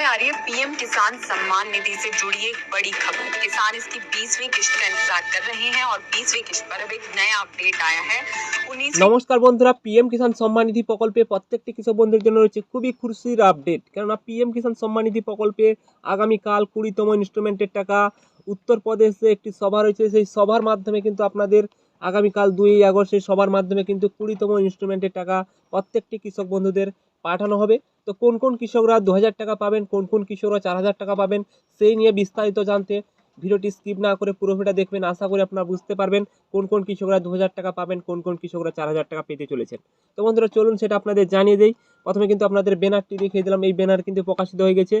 में आ रही है पीएम किसान सम्मान निधि से जुड़ी एक बड़ी खबर किसान इसकी 20वीं किश्त का इंतजार कर रहे हैं और 20वीं किश्त पर अब एक नया अपडेट आया है 19वीं নমস্কার বন্ধুরা পিএম কিষাণ সম্মান নিধি প্রকল্পে প্রত্যেকটি কৃষক বন্ধুদের জন্য রয়েছে খুবই খুশির আপডেট কেননা পিএম কিষাণ সম্মান নিধি প্রকল্পে আগামীকাল কুড়িতম ইনস্টলমেন্টের টাকা উত্তরপ্রদেশে একটি সভা রয়েছে সেই সভার মাধ্যমে কিন্তু আপনাদের আগামীকাল দুই আগস্ট সেই সভার মাধ্যমে কিন্তু কুড়িতম ইনস্টলমেন্টের টাকা প্রত্যেকটি কৃষক বন্ধুদের পাঠানো হবে। তো কোন কোন কৃষকরা দু হাজার টাকা পাবেন, কোন কোন কৃষকরা চার হাজার টাকা পাবেন, সেই নিয়ে বিস্তারিত জানতে ভিডিওটি স্কিপ না করে পুরো ভিডিও দেখবেন। আশা করি আপনারা বুঝতে পারবেন কোন কোন কৃষকরা দু হাজার টাকা পাবেন, কোন কোন কৃষকরা চার হাজার টাকা পেতে চলেছেন। তো বন্ধুরা, চলুন সেটা আপনাদের জানিয়ে দেই। প্রথমে কিন্তু আপনাদের ব্যানারটি দেখিয়ে দিলাম। এই ব্যানার কিন্তু প্রকাশিত হয়ে গেছে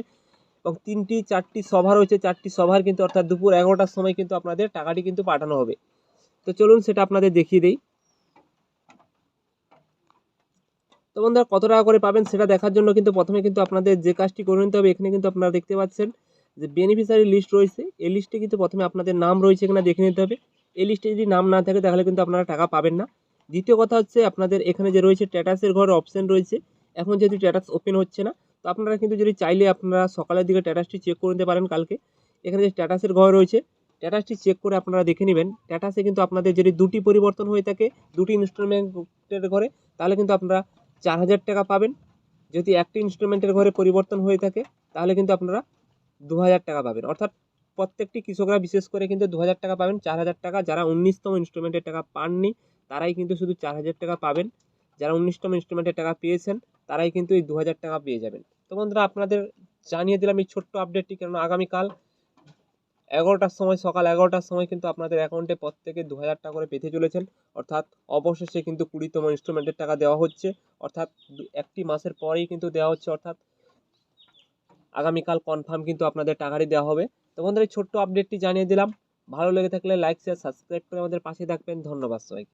এবং তিনটি, চারটি সভা রয়েছে। চারটি সভার কিন্তু অর্থাৎ দুপুর এগারোটার সময় কিন্তু আপনাদের টাকাটি কিন্তু পাঠানো হবে। তো চলুন সেটা আপনাদের দেখিয়ে দেই। তো বন্ধুরা কত টাকা করে পাবেন সেটা দেখার জন্য কিন্তু প্রথমে কিন্তু আপনাদের যে কাজটি করে নিতে হবে, এখানে কিন্তু আপনারা দেখতে পাচ্ছেন যে বেনিফিশিয়ারি লিস্ট রয়েছে। এই লিস্টে কিন্তু প্রথমে আপনাদের নাম রয়েছে কিনা দেখে নিতে হবে। এই লিস্টে যদি নাম না থাকে তাহলে কিন্তু আপনারা টাকা পাবেন না। দ্বিতীয় কথা হচ্ছে আপনাদের এখানে যে রয়েছে স্ট্যাটাসের ঘর অপশন রয়েছে। এখন যেহেতু স্ট্যাটাস ওপেন হচ্ছে না, তো আপনারা কিন্তু যদি চাইলে আপনারা সকালের দিকে স্ট্যাটাসটি চেক করে নিতে পারেন কালকে। এখানে যে স্ট্যাটাসের ঘর রয়েছে স্ট্যাটাসটি চেক করে আপনারা দেখে নেবেন। স্ট্যাটাসে কিন্তু আপনাদের যদি দুটি পরিবর্তন হয়ে থাকে, দুটি ইনস্টলমেন্টের ঘরে, তাহলে কিন্তু আপনারা চার হাজার টাকা পাবেন। যদি একটি ইনস্টলমেন্টের ঘরে পরিবর্তন হয়ে থাকে, তাহলে কিন্তু আপনারা দু হাজার টাকা পাবেন। অর্থাৎ প্রত্যেকটি কৃষকরা বিশেষ করে কিন্তু দু হাজার টাকা পাবেন। চার হাজার টাকা যারা উনিশতম ইনস্টলমেন্টের টাকা পাননি, তারাই কিন্তু শুধু চার হাজার টাকা পাবেন। যারা উনিশতম ইনস্টলমেন্টের টাকা পেয়েছেন, তারাই কিন্তু এই দু হাজার টাকা পেয়ে যাবেন। তো বন্ধুরা, আপনাদের জানিয়ে দিলাম এই ছোট্ট আপডেটটি কেন আগামীকাল এগারোটার সময়, সকাল এগারোটার সময় কিন্তু আপনাদের অ্যাকাউন্টে প্রত্যেকে দু হাজার টাকা করে পেতে চলেছেন। অর্থাৎ অবশেষে কিন্তু কুড়িতম ইনস্টলমেন্টের টাকা দেওয়া হচ্ছে। অর্থাৎ একটি মাসের পরেই কিন্তু দেওয়া হচ্ছে। অর্থাৎ আগামীকাল কনফার্ম কিন্তু আপনাদের টাকাটি দেওয়া হবে। তো বন্ধুরা, এই ছোট্ট আপডেটটি জানিয়ে দিলাম। ভালো লেগে থাকলে লাইক শেয়ার সাবস্ক্রাইব করে আমাদের পাশে থাকবেন। ধন্যবাদ সবাইকে।